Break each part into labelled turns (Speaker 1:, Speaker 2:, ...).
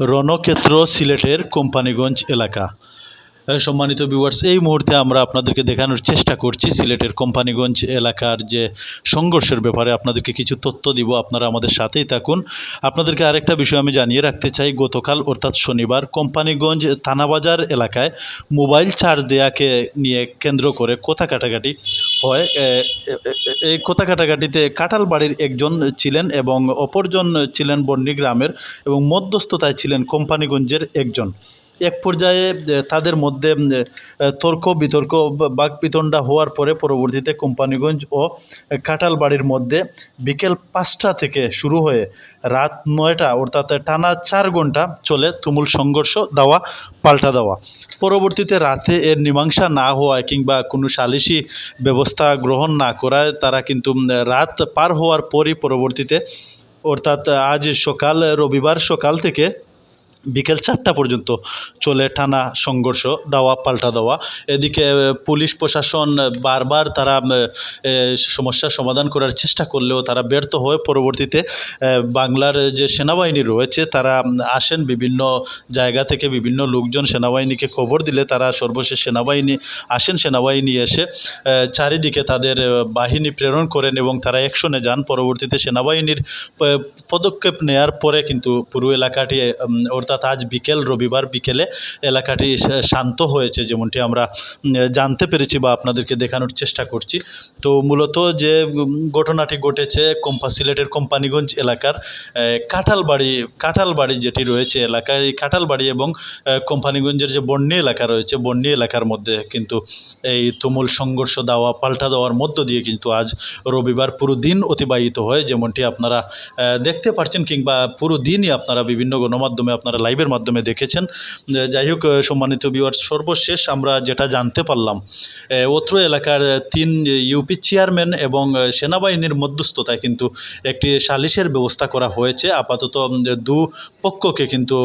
Speaker 1: রণক্ষেত্র সিলেটের কোম্পানিগঞ্জ এলাকা। সম্মানিত ভিউয়ার্স এই মুহূর্তে আমরা আপনাদেরকে দেখানোর চেষ্টা করছি সিলেটের কোম্পানিগঞ্জ এলাকার যে সংঘর্ষের ব্যাপারে আপনাদেরকে কিছু তথ্য দিব। আপনারা আমাদের সাথেই থাকুন। আপনাদেরকে আরেকটা বিষয় আমি জানিয়ে রাখতে চাই। গতকাল, অর্থাৎ শনিবার, কোম্পানিগঞ্জ থানাবাজার এলাকায় মোবাইল চার্জ দেয়াকে নিয়ে কেন্দ্র করে কথা কাটাকাটি হয় এই কথা কাটাকাটিতে কাঁঠাল বাড়ির একজন ছিলেন এবং অপরজন ছিলেন বন্নি গ্রামের এবং মধ্যস্থতায় ছিলেন কোম্পানিগঞ্জের একজন। এক পর্যায়ে তাদের মধ্যে তর্ক বিতর্ক বা- বাকবিতণ্ডা হওয়ার পরে পরবর্তীতে কোম্পানিগঞ্জ ও কাঁঠাল বাড়ির মধ্যে বিকেল পাঁচটা থেকে শুরু হয়ে রাত নয়টা অর্থাৎ টানা চার ঘণ্টা চলে তুমুল সংঘর্ষ, দেওয়া, পাল্টা দেওয়া। পরবর্তীতে রাতে এর মীমাংসা না হওয়ায় কিংবা কোনো সালিসি ব্যবস্থা গ্রহণ না করায় তারা কিন্তু রাত পার হওয়ার পরই পরবর্তীতে, অর্থাৎ আজ সকাল, রবিবার সকাল থেকে বিকেল চারটা পর্যন্ত চলে টানা সংঘর্ষ দেওয়া পাল্টা দেওয়া। এদিকে পুলিশ প্রশাসন বারবার তারা সমস্যার সমাধান করার চেষ্টা করলেও তারা ব্যর্থ হয়ে পরবর্তীতে বাংলার যে সেনাবাহিনী রয়েছে তারা আসেন বিভিন্ন জায়গা থেকে বিভিন্ন লোকজন সেনাবাহিনীকে খবর দিলে তারা সর্বশেষ সেনাবাহিনী আসেন সেনাবাহিনী এসে চারিদিকে তাদের বাহিনী প্রেরণ করেন এবং তারা অ্যাকশনে যান। পরবর্তীতে সেনাবাহিনীর পদক্ষেপ নেয়ার পরে কিন্তু পুরো এলাকাটি উম, অর্থাৎ আজ বিকেল, রবিবার বিকেলে এলাকাটি শান্ত হয়েছে যেমনটি আমরা জানতে পেরেছি বা আপনাদেরকে দেখানোর চেষ্টা করছি। তো মূলত যে ঘটনাটি ঘটেছে কম্পা সিলেটের কোম্পানিগঞ্জ এলাকার কাঁঠালবাড়ি কাঁঠালবাড়ি যেটি রয়েছে এলাকায় কাঁঠালবাড়ি এবং কোম্পানিগঞ্জের যে বন্যী এলাকা রয়েছে বন্যী এলাকার মধ্যে কিন্তু এই তুমুল সংঘর্ষ, দেওয়া পাল্টা দেওয়ার মধ্য দিয়ে কিন্তু আজ রবিবার পুরো দিন অতিবাহিত হয় যেমনটি আপনারা দেখতে পাচ্ছেন কিংবা পুরো দিনই আপনারা বিভিন্ন গণমাধ্যমে আপনারা লাইভের মাধ্যমে দেখেছেন। যাই হোক সম্মানিত ভিউয়ার্স সর্বশেষ আমরা যেটা জানতে পারলাম অত্র এলাকার তিন ইউপি চেয়ারম্যান এবং সেনাবাহিনীর মধ্যস্থতায় কিন্তু একটি সালিশের ব্যবস্থা করা হয়েছে। আপাতত দু পক্ষকে কিন্তু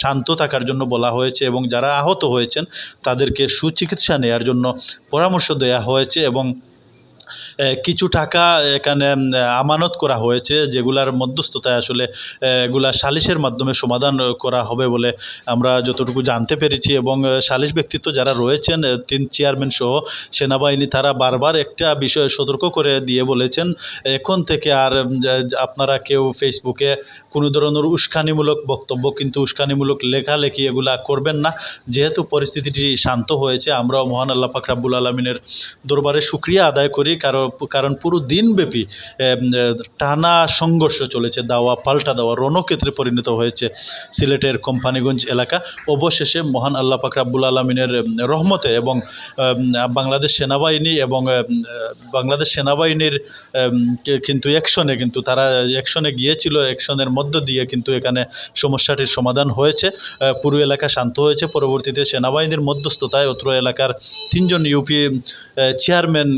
Speaker 1: শান্ত থাকার জন্য বলা হয়েছে এবং যারা আহত হয়েছেন, তাদেরকে সুচিকিৎসা নেয়ার জন্য পরামর্শ দেওয়া হয়েছে এবং কিছু টাকা এখানে আমানত করা হয়েছে, যেগুলার মধ্যস্থতায় আসলে এগুলা সালিশের মাধ্যমে সমাধান করা হবে বলে আমরা যতটুকু জানতে পেরেছি এবং সালিশ ব্যক্তিত্ব যারা রয়েছেন তিন চেয়ারম্যান সহ সেনাবাহিনী, তারা বারবার একটা বিষয়ে সতর্ক করে দিয়ে বলেছেন, এখন থেকে আর আপনারা কেউ ফেসবুকে কোনো ধরনের উস্কানিমূলক বক্তব্য, কিন্তু উস্কানিমূলক লেখালেখি এগুলা করবেন না। যেহেতু পরিস্থিতিটি শান্ত হয়েছে, আমরাও মহান আল্লাহ পাক আলমিনের দরবারে শুক্রিয়া আদায় করি। কারণ কারণ পুরো দিনব্যাপী টানা সংঘর্ষ চলেছে, দাওয়া, পাল্টা দেওয়া, রণক্ষেত্রে পরিণত হয়েছে সিলেটের কোম্পানিগঞ্জ এলাকা। অবশেষে মহান আল্লাহ পাক রাব্বুল আলমিনের রহমতে এবং বাংলাদেশ সেনাবাহিনী এবং বাংলাদেশ সেনাবাহিনীর কিন্তু অ্যাকশনে কিন্তু তারা অ্যাকশনে গিয়েছিল অ্যাকশনের মধ্য দিয়ে কিন্তু এখানে সমস্যাটির সমাধান হয়েছে। পুরো এলাকা শান্ত হয়েছে। পরবর্তীতে সেনাবাহিনীর মধ্যস্থতায় অত্র এলাকার তিনজন ইউপি চেয়ারম্যান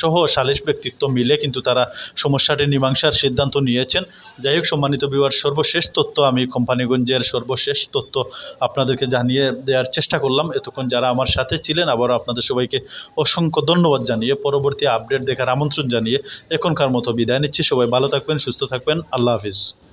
Speaker 1: সহ সালিশ ব্যক্তিত্ব মিলে কিন্তু তারা সমস্যাটি মীমাংসার সিদ্ধান্ত নিয়েছেন। যাই হোক, সম্মানিত বিওয়ার সর্বশেষ তথ্য আমি কোম্পানিগঞ্জের সর্বশেষ তথ্য আপনাদেরকে জানিয়ে দেওয়ার চেষ্টা করলাম। এতক্ষণ যারা আমার সাথে ছিলেন, আবারও আপনাদের সবাইকে অসংখ্য ধন্যবাদ জানিয়ে পরবর্তী আপডেট দেখার আমন্ত্রণ জানিয়ে এখনকার মতো বিদায় নিচ্ছি। সবাই ভালো থাকবেন, সুস্থ থাকবেন। আল্লাহ হাফিজ।